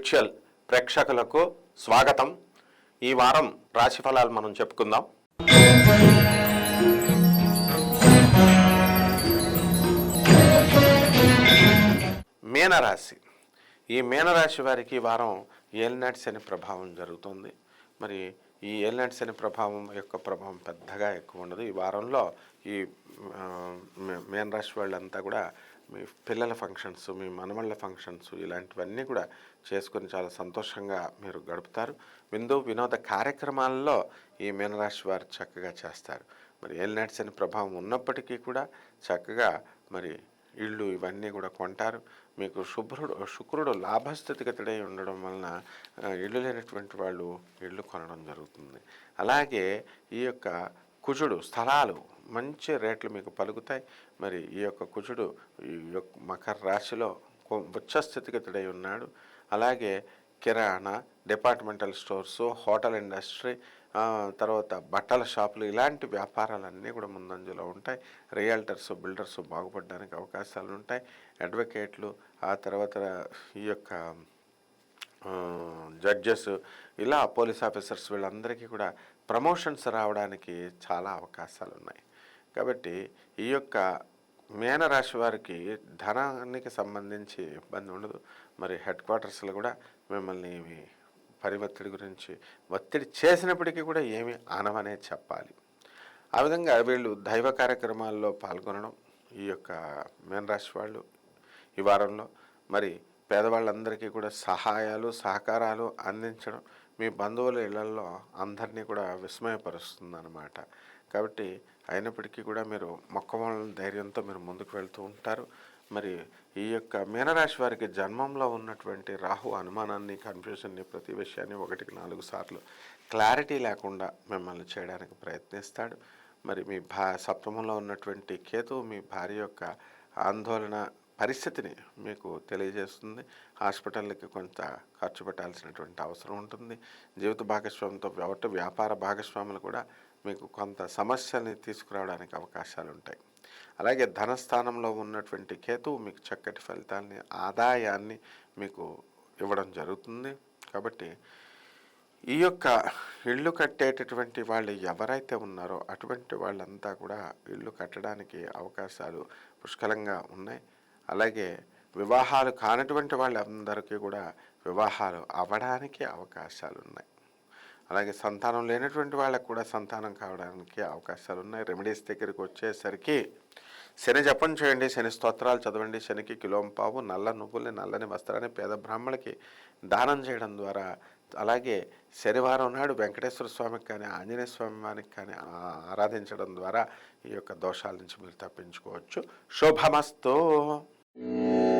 ప్రేక్షకులకు స్వాగతం. ఈ వారం రాశి ఫలాలు మనం చెప్పుకుందాం. మీనరాశి. ఈ మీనరాశి వారికి ఈ వారం ఏలినాటి శని ప్రభావం జరుగుతుంది. మరి ఈ ఏలినాటి శని ప్రభావం యొక్క ప్రభావం పెద్దగా ఎక్కువ ఉండదు. ఈ వారంలో ఈ మీనరాశి వాళ్ళంతా కూడా మీ పిల్లల ఫంక్షన్స్ మీ మనమళ్ళ ఫంక్షన్స్ ఇలాంటివన్నీ కూడా చేసుకొని చాలా సంతోషంగా మీరు గడుపుతారు. విందు వినోద కార్యక్రమాల్లో ఈ మీనరాశి వారు చక్కగా చేస్తారు. మరి ఏలినాటి శని ప్రభావం ఉన్నప్పటికీ కూడా చక్కగా మరి ఇళ్ళు ఇవన్నీ కూడా కొంటారు. మీకు శుభ్రుడు శుక్రుడు లాభస్థితిగతుడై ఉండడం వలన ఇళ్ళు లేనటువంటి వాళ్ళు ఇళ్ళు కొనడం జరుగుతుంది. అలాగే ఈ యొక్క కుజుడు స్థలాలు మంచి రేట్లు మీకు పలుకుతాయి. మరి ఈ యొక్క కుజుడు ఈ యొక్క మకర రాశిలో కొ- ఉచ్చ స్థితిగతుడై ఉన్నాడు. అలాగే kirana departmental stores hotel industry తర్వాత బట్టల షాపులు ఇలాంటి వ్యాపారాలన్నీ కూడా ముందంజలో ఉంటాయి. రియల్టర్స్ బిల్డర్స్ బాగుపడడానికి అవకాశాలు ఉంటాయి అడ్వకేట్లు ఆ తర్వాత ఈ యొక్క జడ్జెస్ ఇలా పోలీస్ ఆఫీసర్స్ వీళ్ళందరికీ కూడా ప్రమోషన్స్ రావడానికి చాలా అవకాశాలు ఉన్నాయి కాబట్టి ఈ యొక్క మీనరాశి వారికి ధనానికి సంబంధించి ఇబ్బంది ఉండదు. మరి హెడ్ క్వార్టర్స్లో కూడా మిమ్మల్ని పని ఒత్తిడి గురించి ఒత్తిడి చేసినప్పటికీ కూడా ఏమీ ఆనవనే చెప్పాలి. ఆ విధంగా వీళ్ళు దైవ కార్యక్రమాల్లో పాల్గొనడం ఈ యొక్క మీనరాశి వాళ్ళు ఈ వారంలో. మరి పేదవాళ్ళందరికీ కూడా సహాయాలు సహకారాలు అందించడం మీ బంధువుల ఇళ్ళలో అందరినీ కూడా విస్మయపరుస్తుంది అనమాట కాబట్టి అయినప్పటికీ కూడా మీరు మొక్కవాళ్ళ ధైర్యంతో మీరు ముందుకు వెళ్తూ ఉంటారు. మరి ఈ యొక్క మీనరాశి వారికి జన్మంలో ఉన్నటువంటి రాహు అనుమానాన్ని కన్ఫ్యూజన్ని ప్రతి విషయాన్ని ఒకటికి నాలుగు సార్లు క్లారిటీ లేకుండా మిమ్మల్ని చేయడానికి ప్రయత్నిస్తాడు. మరి మీ భా సప్తమంలో ఉన్నటువంటి కేతు మీ భార్య యొక్క ఆందోళన పరిస్థితిని మీకు తెలియజేస్తుంది. హాస్పిటల్కి కొంత ఖర్చు పెట్టాల్సినటువంటి అవసరం ఉంటుంది. జీవిత భాగస్వామితో ఒకటి వ్యాపార భాగస్వాములు కూడా మీకు కొంత సమస్యల్ని తీసుకురావడానికి అవకాశాలు ఉంటాయి. అలాగే ధనస్థానంలో ఉన్నటువంటి కేతువు మీకు చక్కటి ఫలితాన్ని ఆదాయాన్ని మీకు ఇవ్వడం జరుగుతుంది. కాబట్టి ఈ యొక్క ఇల్లు కట్టేటటువంటి వాళ్ళు ఎవరైతే ఉన్నారో అటువంటి వాళ్ళంతా కూడా ఇల్లు కట్టడానికి అవకాశాలు పుష్కలంగా ఉన్నాయి. అలాగే వివాహాలు కానటువంటి వాళ్ళందరికీ కూడా వివాహాలు అవ్వడానికి అవకాశాలు ఉన్నాయి అలాగే సంతానం లేనటువంటి వాళ్ళకు కూడా సంతానం కావడానికి అవకాశాలు ఉన్నాయి రెమెడీస్ దగ్గరికి వచ్చేసరికి శని జపం చేయండి శని స్తోత్రాలు చదవండి శనికి కిలోంపావు నల్ల నువ్వుల్ని నల్లని వస్త్రాన్ని పేద బ్రాహ్మణులకి దానం చేయడం ద్వారా అలాగే శనివారం నాడు వెంకటేశ్వర స్వామికి కానీ ఆంజనేయ స్వామివానికి కానీ ఆరాధించడం ద్వారా ఈ యొక్క దోషాల నుంచి మీరు తప్పించుకోవచ్చు. శుభమస్తు. Música